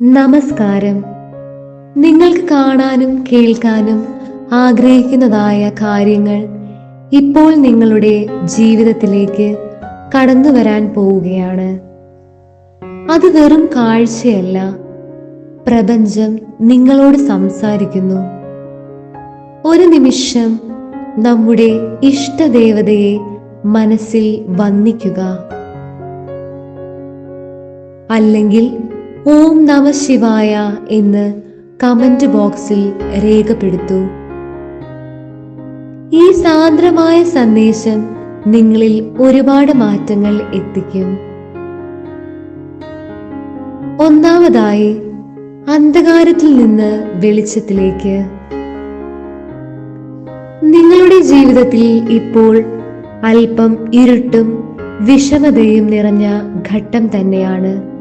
നമസ്കാരം. നിങ്ങൾക്ക് കാണാനും കേൾക്കാനും ആഗ്രഹിക്കുന്നതായ കാര്യങ്ങൾ ഇപ്പോൾ നിങ്ങളുടെ ജീവിതത്തിലേക്ക് കടന്നു വരാൻ പോവുകയാണ്. അത് വെറും കാഴ്ചയല്ല. പ്രപഞ്ചം നിങ്ങളോട് സംസാരിക്കുന്നു. ഒരു നിമിഷം നമ്മുടെ ഇഷ്ടദേവതയെ മനസ്സിൽ വന്ദിക്കുക. അല്ലെങ്കിൽ ഓം നമ ശിവായ എന്ന് കമന്റ് ബോക്സിൽ രേഖപ്പെടുത്തൂ. ഈ സാന്ദ്രമായ സന്ദേശം നിങ്ങളിൽ ഒരുപാട് മാറ്റങ്ങൾ എത്തിക്കും. ഒന്നാമതായി അന്ധകാരത്തിൽ നിന്ന് വെളിച്ചത്തിലേക്ക്. നിങ്ങളുടെ ജീവിതത്തിൽ ഇപ്പോൾ അല്പം ഇരുട്ടും വിഷമതയും നിറഞ്ഞ ഘട്ടം തന്നെയാണ്.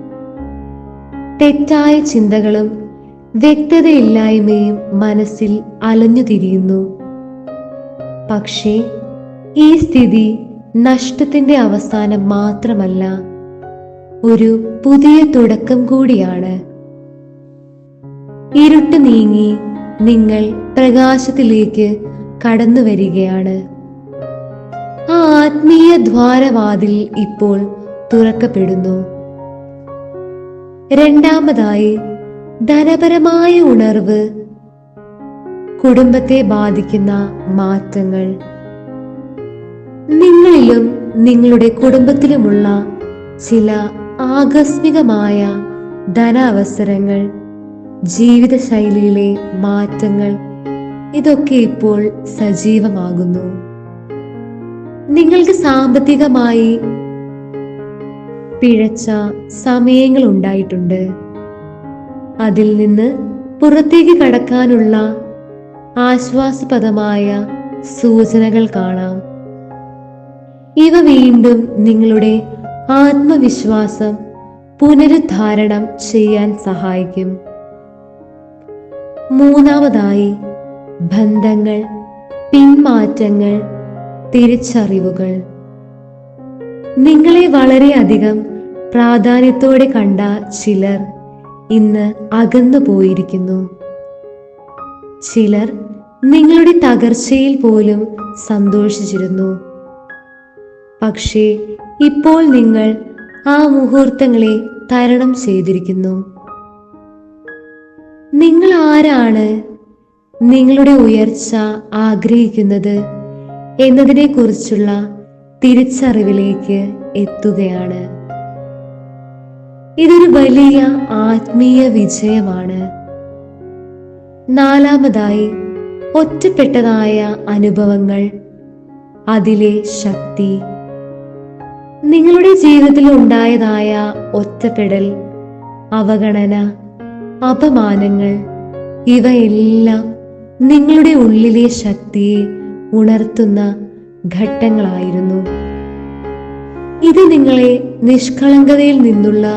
തെറ്റായ ചിന്തകളും വ്യക്തതയില്ലായ്മയും മനസ്സിൽ അലഞ്ഞു തിരിയുന്നു. പക്ഷേ ഈ സ്ഥിതി നഷ്ടത്തിന്റെ അവസാനം മാത്രമല്ല ഒരു പുതിയ തുടക്കം കൂടിയാണ്. ഇരുട്ട് നീങ്ങി നിങ്ങൾ പ്രകാശത്തിലേക്ക് കടന്നു വരികയാണ്. ആ ആത്മീയ ദ്വാരവാതിൽ ഇപ്പോൾ തുറക്കപ്പെടുന്നു. രണ്ടാമതായി ധനപരമായ ഉണർവ്. കുടുംബത്തെ ബാധിക്കുന്ന മാറ്റങ്ങൾ. നിങ്ങളിലും നിങ്ങളുടെ കുടുംബത്തിലുമുള്ള ചില ആകസ്മികമായ ധനാവസരങ്ങൾ ജീവിതശൈലിയിലെ മാറ്റങ്ങൾ ഇതൊക്കെ ഇപ്പോൾ സജീവമാകുന്നു. നിങ്ങൾക്ക് സാമ്പത്തികമായി പിഴച്ച സമയങ്ങൾ ഉണ്ടായിട്ടുണ്ട് അതിൽ നിന്ന് പുറത്തേക്ക് കടക്കാനുള്ള ആശ്വാസപദമായ സൂചനകൾ കാണാം. ഇവ വീണ്ടും നിങ്ങളുടെ ആത്മവിശ്വാസം പുനരുദ്ധാരണം ചെയ്യാൻ സഹായിക്കും. മൂന്നാമതായി ബന്ധങ്ങൾ പിന്മാറ്റങ്ങൾ തിരിച്ചറിവുകൾ. നിങ്ങളെ വളരെയധികം പ്രാധാന്യത്തോടെ കണ്ട ചിലർ ഇന്ന് അകന്നു പോയിരിക്കുന്നു. ചിലർ നിങ്ങളുടെ തകർച്ചയിൽ പോലും സന്തോഷിച്ചിരുന്നു. പക്ഷേ ഇപ്പോൾ നിങ്ങൾ ആ മുഹൂർത്തങ്ങളെ തരണം ചെയ്തിരിക്കുന്നു. നിങ്ങൾ ആരാണ്? നിങ്ങളുടെ ഉയർച്ച ആഗ്രഹിക്കുന്നത് എന്നതിനെക്കുറിച്ചുള്ള തിരിച്ചറിവിലേക്ക് എത്തുകയാണ്. ഇതൊരു വലിയ ആത്മീയ വിജയമാണ്. നാലാമതായി ഒറ്റപ്പെട്ടതായ അനുഭവങ്ങൾ. അതിലെ ശക്തി. നിങ്ങളുടെ ജീവിതത്തിൽ ഉണ്ടായതായ ഒറ്റപ്പെടൽ അവഗണന അപമാനങ്ങൾ ഇവയെല്ലാം നിങ്ങളുടെ ഉള്ളിലെ ശക്തിയെ ഉണർത്തുന്ന ഘട്ടങ്ങളായിരുന്നു. ഇത് നിങ്ങളെ നിഷ്കളങ്കതയിൽ നിന്നുള്ള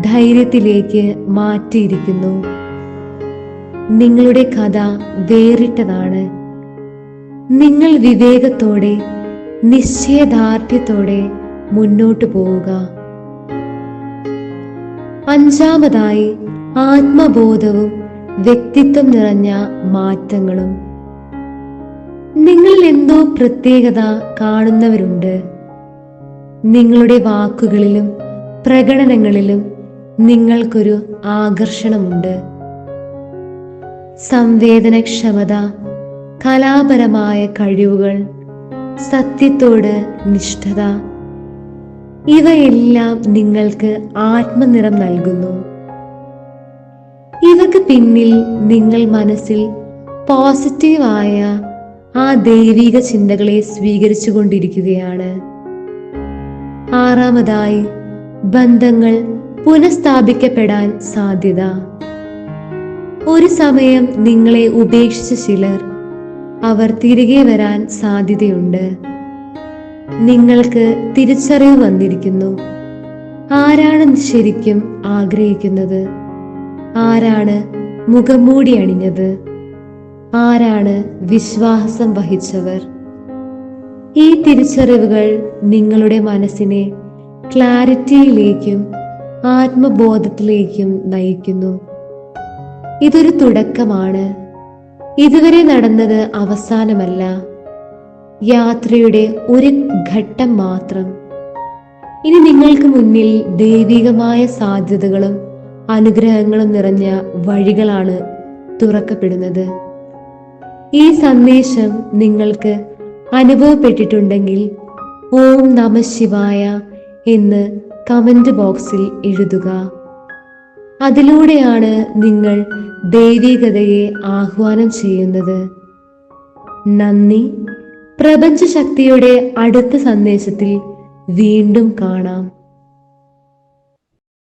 ധൈര്യത്തിലേക്ക് മാറ്റിയിരിക്കുന്നു. നിങ്ങളുടെ കഥ വേറിട്ടതാണ്. നിങ്ങൾ വിവേകത്തോടെ നിശ്ചയദാർഢ്യത്തോടെ മുന്നോട്ടു പോവുക. അഞ്ചാമതായി ആത്മബോധവും വ്യക്തിത്വം നിറഞ്ഞ മാറ്റങ്ങളും. നിങ്ങളിൽ എന്തോ പ്രത്യേകത കാണുന്നവരുണ്ട്. നിങ്ങളുടെ വാക്കുകളിലും പ്രകടനങ്ങളിലും നിങ്ങൾക്കൊരു ആകർഷണമുണ്ട്. സംവേദനക്ഷമത കലാപരമായ കഴിവുകൾ സത്യത്തോട് നിഷ്ഠത ഇവയെല്ലാം നിങ്ങൾക്ക് ആത്മനിറം നൽകുന്നു. ഇവക്ക് പിന്നിൽ നിങ്ങൾ മനസ്സിൽ പോസിറ്റീവായ ആ ദൈവിക ചിന്തകളെ സ്വീകരിച്ചു കൊണ്ടിരിക്കുകയാണ് ആറാമതായി ബന്ധങ്ങൾ പുനഃസ്ഥാപിക്കപ്പെടാൻ സാധ്യത. ഒരു സമയം നിങ്ങളെ ഉപേക്ഷിച്ച ചിലർ അവർ തിരികെ വരാൻ സാധ്യതയുണ്ട്. നിങ്ങൾക്ക് തിരിച്ചറിവ് വന്നിരിക്കുന്നു. ആരാണ് ശരിക്കും ആഗ്രഹിക്കുന്നത്? ആരാണ് മുഖംമൂടി അണിഞ്ഞത്? ആരാണ് വിശ്വാസം വഹിച്ചവർ? ഈ തിരിച്ചറിവുകൾ നിങ്ങളുടെ മനസ്സിനെ ക്ലാരിറ്റിയിലേക്കും ആത്മബോധത്തിലേക്കും നയിക്കുന്നു. ഇതൊരു തുടക്കമാണ്. ഇതുവരെ നടന്നത് അവസാനമല്ല. യാത്രയുടെ ഒരു ഘട്ടം മാത്രം. ഇനി നിങ്ങൾക്ക് മുന്നിൽ ദൈവികമായ സാധ്യതകളും അനുഗ്രഹങ്ങളും നിറഞ്ഞ വഴികളാണ് തുറക്കപ്പെടുന്നത്. ഈ സന്ദേശം നിങ്ങൾക്ക് അനുഭവപ്പെട്ടിട്ടുണ്ടെങ്കിൽ ഓം നമ ശിവായ എന്ന് കമന്റ് ബോക്സിൽ എഴുതുക. അതിലൂടെയാണ് നിങ്ങൾ ദൈവികതയെ ആഹ്വാനം ചെയ്യുന്നത്. നന്ദി. പ്രപഞ്ചശക്തിയുടെ അടുത്ത സന്ദേശത്തിൽ വീണ്ടും കാണാം.